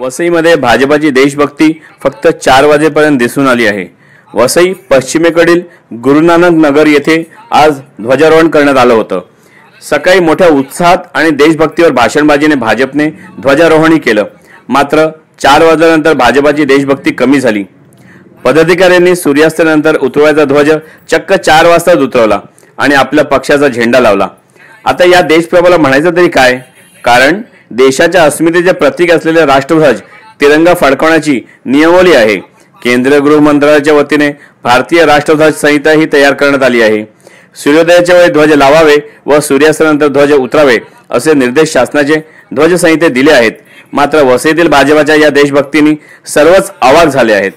वसईमध्ये भाजपाची देशभक्ती फक्त चार वाजेपर्यंत दिसून आली आहे. वसई पश्चिमेकडील गुरुनानक नगर येथे आज ध्वजारोहण करण्यात आलं होतं. सकाळी मोठ्या उत्साहात आणि देशभक्तीवर भाषणबाजीने भाजपने ध्वजारोहणही केलं. मात्र चार वाजल्यानंतर भाजपाची देशभक्ती कमी झाली. पदाधिकाऱ्यांनी सूर्यास्तानंतर उतरवायचा ध्वज चक्क चार वाजताच उतरवला आणि आपल्या पक्षाचा झेंडा लावला. आता या देशप्रभाला म्हणायचं तरी काय? कारण देशाच्या अस्मितेचे प्रतीक असलेले राष्ट्रध्वज तिरंगा फडकवण्याची नियमावली आहे. केंद्रीय गृह मंत्रालयाच्या वतीने भारतीय राष्ट्रध्वज संहिता ही तयार करण्यात आली आहे. सूर्योदयाच्या वेळी ध्वज लावावे व सूर्यास्तानंतर ध्वज उतरावे असे निर्देश शासनाचे ध्वज संहिते दिले आहेत. मात्र वसईतील भाजपाच्या या देशभक्तीने सर्वच आवाज झाले आहेत.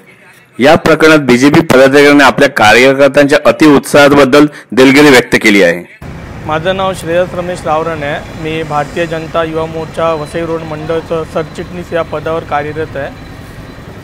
या प्रकरणात बीजेपी पदाधिकाऱ्यांनी आपल्या कार्यकर्त्यांच्या अतिउत्साहाबद्दल दिलगिरी व्यक्त केली आहे. माझं नाव श्रेयस रमेश लावरण आहे. मी भारतीय जनता युवा मोर्चा वसई रोड मंडळचं सरचिटणीस या पदावर कार्यरत आहे.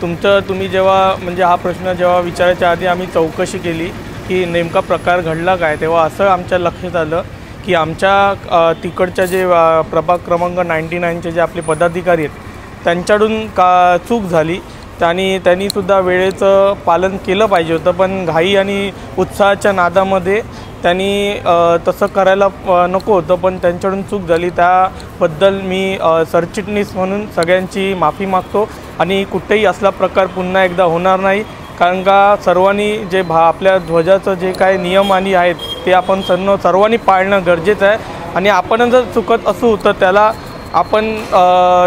तुमचं तुम्ही जेव्हा म्हणजे हा प्रश्न जेव्हा विचारायच्या आधी आम्ही चौकशी केली की नेमका प्रकार घडला काय तेव्हा असं आमच्या लक्षात आलं की आमच्या तिकडच्या जे प्रभाग क्रमांक नाईंटी नाईनचे जे आपले पदाधिकारी आहेत त्यांच्याकडून का चूक झाली. त्यांनी त्यांनीसुद्धा वेळेचं पालन केलं पाहिजे होतं पण घाई आणि उत्साहाच्या नादामध्ये त्यांनी तसं करायला नको होतं पण त्यांच्याकडून चूक झाली. त्याबद्दल मी सरचिटणीस म्हणून सगळ्यांची माफी मागतो. आणि कुठेही असला प्रकार पुन्हा एकदा होणार नाही कारण का सर्वांनी जे भा आपल्या ध्वजाचं जे काय नियम आणि आहेत ते आपण सर्व सर्वांनी पाळणं गरजेचं आहे. आणि आपण जर चुकत असू तर त्याला आपण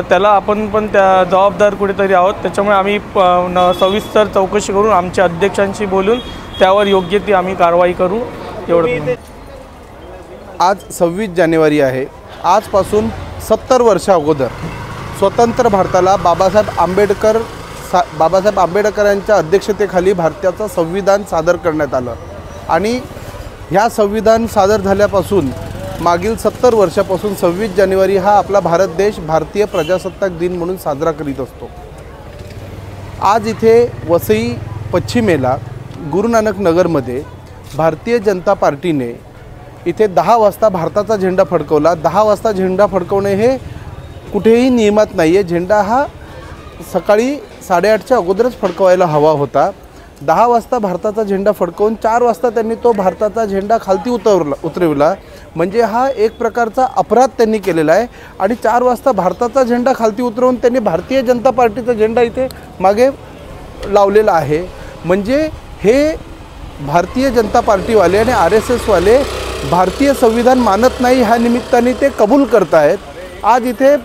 त्याला आपण पण त्या जबाबदार कुठेतरी आहोत. त्याच्यामुळे आम्ही प- न सविस्तर चौकशी करून आमच्या अध्यक्षांशी बोलून त्यावर योग्य ती आम्ही कारवाई करू. एवढं आज सव्वीस जानेवारी आहे. आजपासून सत्तर वर्ष अगोदर स्वतंत्र भारताला बाबासाहेब आंबेडकर सा बाबासाहेब आंबेडकरांच्या अध्यक्षतेखाली भारताचं संविधान सादर करण्यात आलं. आणि ह्या संविधान सादर झाल्यापासून मागील सत्तर वर्षापासून सव्वीस जानेवारी हा आपला भारत देश भारतीय प्रजासत्ताक दिन म्हणून साजरा करीत असतो. आज इथे वसई पश्चिमेला गुरु नानक नगरमध्ये भारतीय जनता पार्टीने इथे दहा वाजता भारताचा झेंडा फडकवला. दहा वाजता झेंडा फडकवणे हे कुठेही नियमात नाही आहे झेंडा हा सकाळी साडेआठच्या अगोदरच फडकवायला हवा होता. दहा वाजता भारताचा झेंडा फडकवून चार वाजता त्यांनी तो भारताचा झेंडा खालती उतरवला उतरविला. म्हणजे हा एक प्रकारचा अपराध त्यांनी केलेला आहे. आणि चार वाजता भारताचा झेंडा खालती उतरवून त्यांनी भारतीय जनता पार्टीचा झेंडा इथे मागे लावलेला आहे. म्हणजे हे भारतीय जनता पार्टीवाले आणि आर एस एसवाले भारतीय संविधान मानत नाही ह्या निमित्ताने ते कबूल करत आहेत आज इथे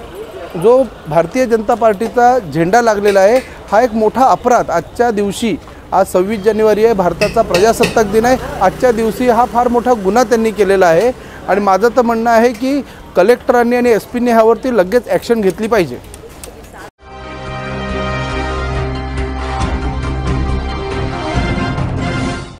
जो भारतीय जनता पार्टीचा झेंडा लागलेला आहे हा एक मोठा अपराध. आजच्या दिवशी आज सव्वीस जानेवारी आहे भारताचा प्रजासत्ताक दिन आहे. आजच्या दिवशी हा फार मोठा गुन्हा त्यांनी केलेला आहे. आणि माझं तर म्हणणं आहे की कलेक्टरांनी आणि एस पीने ह्यावरती लगेच ॲक्शन घेतली पाहिजे.